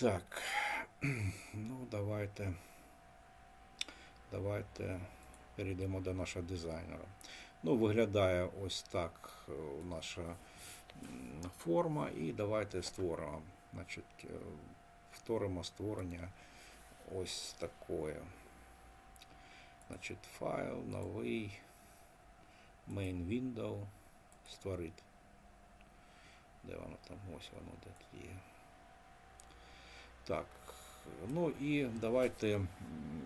Так. Ну, давайте. Давайте перейдемо до нашого дизайнера. Ну, виглядає ось так е, наша форма. І давайте створимо. Значить, е, вторимо створення ось такое. Значить, файл, новий, main window, створити. Де воно там? Ось воно де є. Так, ну і давайте, м,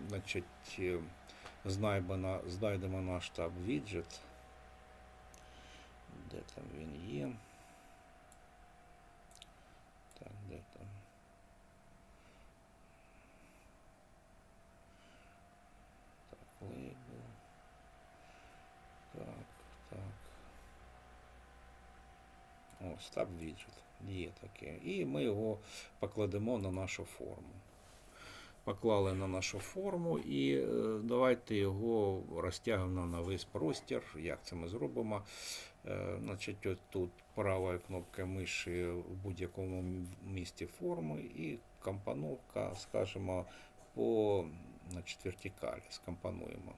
значить, е, знайдемо, знайдемо наш таб віджит. Де там він є? Так, де там? Так, лейбл. Так, Ось таб віджит. Є таке. І ми його покладемо на нашу форму. Поклали на нашу форму і е, давайте його розтягнемо на весь простір. Як це ми зробимо? Е, Значить, от тут права кнопка миші в будь-якому місці форми і компоновка, скажімо, по значить, вертикалі скомпонуємо.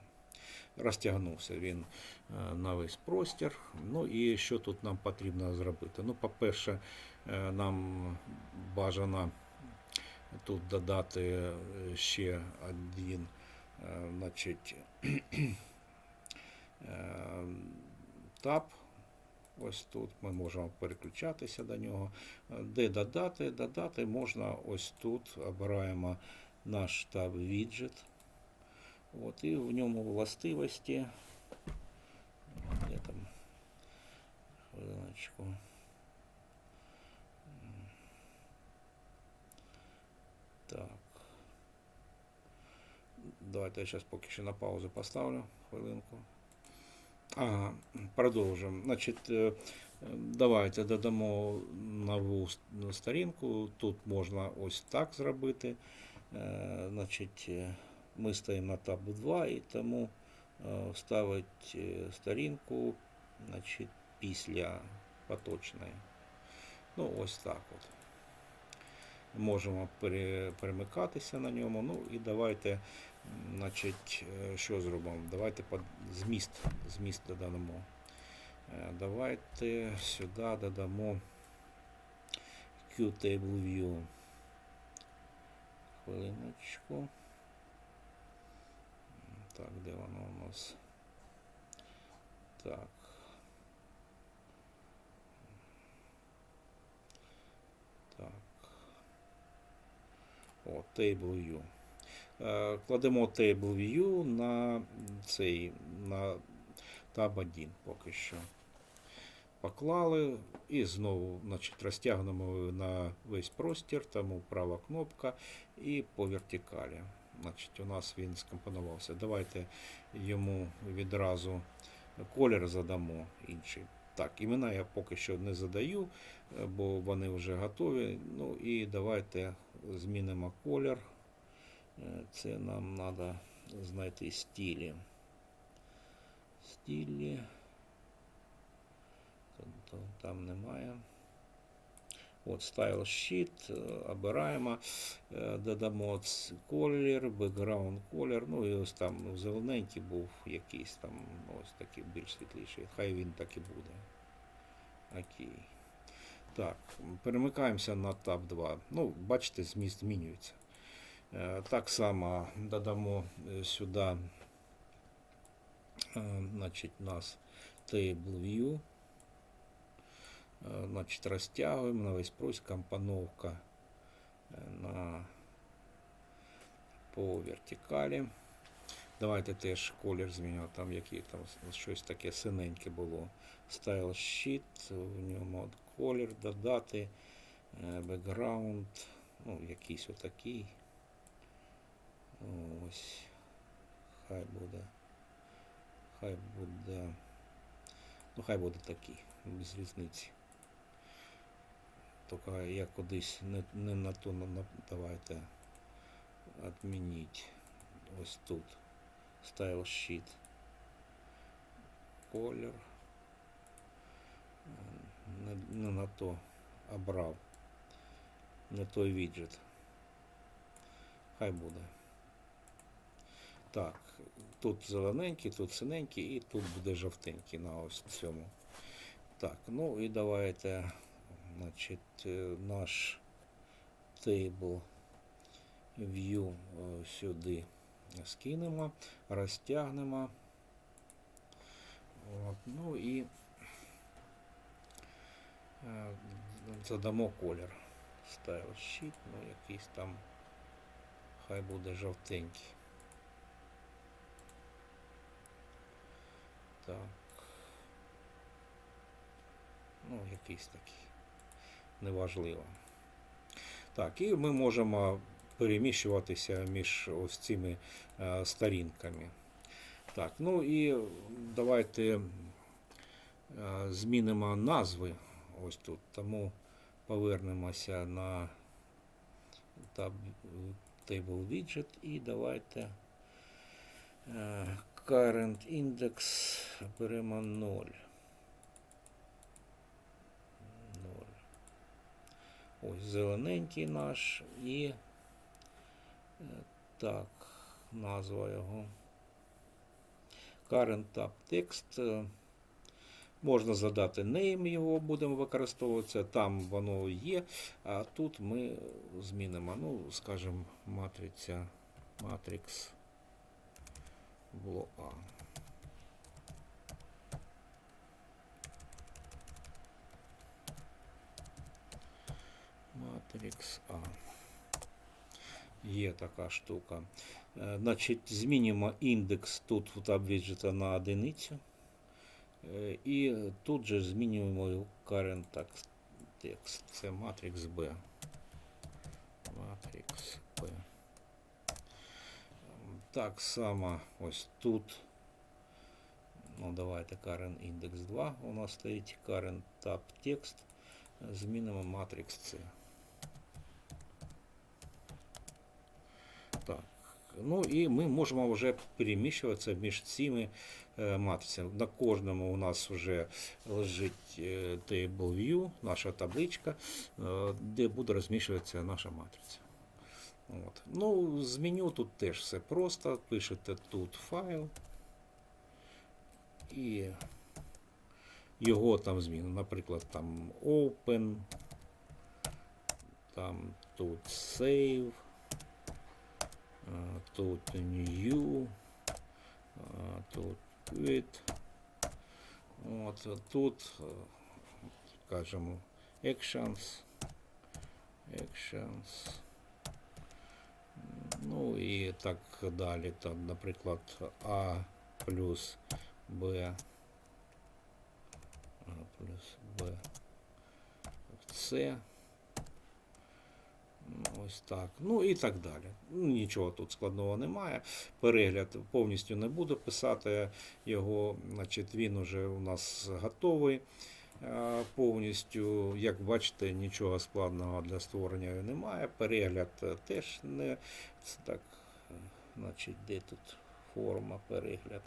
Розтягнувся він е, на весь простір. Ну і що тут нам потрібно зробити? Ну, по-перше, е, нам бажано тут додати е, ще один, значить, таб. Ось тут ми можемо переключатися до нього. Де додати? Додати можна ось тут. Обираємо наш таб віджит. От, і в ньому властивості. Де там? Хвилиночку. Так. Давайте я зараз поки що на паузу поставлю хвилинку. Ага, продовжимо. Значить, е, давайте додамо нову сторінку. Тут можна ось так зробити. Е, Значить, е, ми стоїмо на табу 2 і тому е, вставить е, сторінку значить, після поточної. Ну, ось так от. Можемо перемикатися на ньому. Ну і давайте, значить, е, що зробимо? Давайте зміст, зміст додамо. Е, Давайте сюди додамо Q-Table View. Хвилиночку. Так, де воно у нас? Так. Так. О, Table View. Е, Кладемо Table View на цей на Tab 1 поки що. Поклали і знову значить, розтягнемо на весь простір, тому права кнопка і по вертикалі. Значить, у нас він скомпонувався. Давайте йому відразу колір задамо інший. Так, імена я поки що не задаю, е, бо вони вже готові. Ну і давайте змінимо колір. Е, Це нам треба знайти. Стилі. Тобто Там немає. От Style Sheet, е, обираємо, е, додамо колір, background колір, ну і ось там ну, зелененький був якийсь там, ну, ось такий більш світліший. Хай він так і буде. Окей. Так, перемикаємося на Tab 2. Ну, бачите, зміст змінюється. Е, Так само додамо е, сюди е, значить, нас Table. Е, Значить, розтягуємо на весь прось компоновка е, на по вертикалі. Давайте теж колір змінюємо, там який там щось таке синеньке було. Style Sheet, в ньому колір додати, background, ну, якийсь отакий. Ось. Хай буде. Хай буде. Ну, хай буде такий, без різниці. Тільки я кудись не, не на то давайте відмініть. Ось тут. Style Sheet. Колір. Не, не на то обрав. Не той віджит. Хай буде. Так, тут зелененький, тут синенький і тут буде жовтенький на ось цьому. Так, ну і давайте, значить, е, наш table view е, сюди скинемо, розтягнемо. От, ну і е, задамо колір. Style sheet, ну якийсь там хай буде жовтенький. Так. Ну, якийсь такий. Неважливо. Так, і ми можемо переміщуватися між ось цими е, сторінками. Так, ну і давайте е, змінимо назви ось тут. Тому повернемося на Table Widget і давайте е, current index беремо 0. 0. Ось зелененький наш і е, так, назва його. Current Tab Text. е, Можна задати name його, будемо використовуватися, там воно є, а тут ми змінимо, ну, скажімо, матриця Matrix було Matrix А. Є така штука. Е, Значить, змінимо індекс тут у таблиці на одиницю. Е, І тут же змінюємо його current text. text. Це matrix B. Matrix B. Ем, Так само ось тут. Ну, давайте current index 2 у нас стоїть current tab text. Змінимо matrix C. Так. Ну і ми можемо вже переміщуватися між цими е, матрицями. На кожному у нас вже лежить е, Table View, наша табличка, е, де буде розміщуватися наша матриця. От. Ну, з меню тут теж все просто. Пишете тут файл і його там зміну. Наприклад, там Open, там тут Save. А, Тут new, а, тут quit. От, а тут, е, скажімо, actions, actions. Ну і так далі. Там, наприклад, А плюс Б. А плюс Б. С. Ось так. Ну і так далі. Ну, Нічого тут складного немає. Перегляд повністю не буду писати його. Значить, він уже у нас готовий е, повністю. Як бачите, нічого складного для створення немає. Перегляд теж не так. е, Значить, де тут форма перегляд.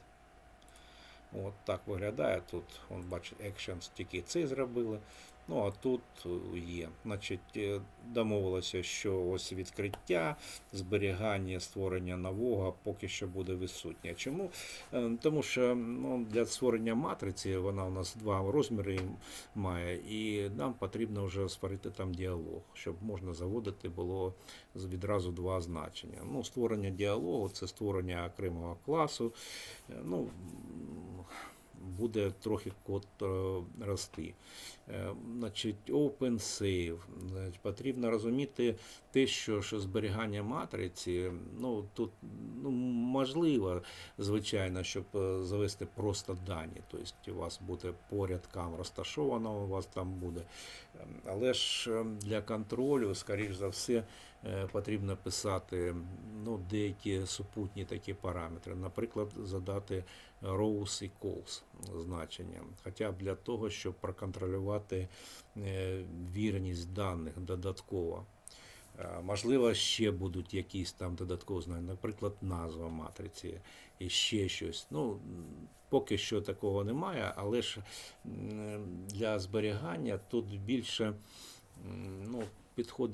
От так виглядає. Тут, он, бачите, actions тільки це зробили. Ну, а тут е, є. Значить, е, домовилося, що ось відкриття, зберігання, створення нового поки що буде відсутнє. Чому? Е, Тому що ну, для створення матриці вона у нас два розміри має, і нам потрібно вже створити там діалог, щоб можна заводити було відразу два значення. Ну, створення діалогу це створення окремого класу. Ну, буде трохи код е, рости. Е, Значить, open save. Значить, Потрібно розуміти те, що, що зберігання матриці, ну тут ну, можливо, звичайно, щоб е, завести просто дані. Тобто у вас буде по рядкам розташовано, у вас там буде. Ем, Але ж е, для контролю, скоріш за все, потрібно писати ну, деякі супутні такі параметри. Наприклад, задати rows і calls значення. Хоча б для того, щоб проконтролювати е, вірність даних додатково. Е, Можливо, ще будуть якісь там додаткові знання, наприклад, назва матриці і ще щось. Ну, поки що такого немає, але ж для зберігання тут більше ну, підходить.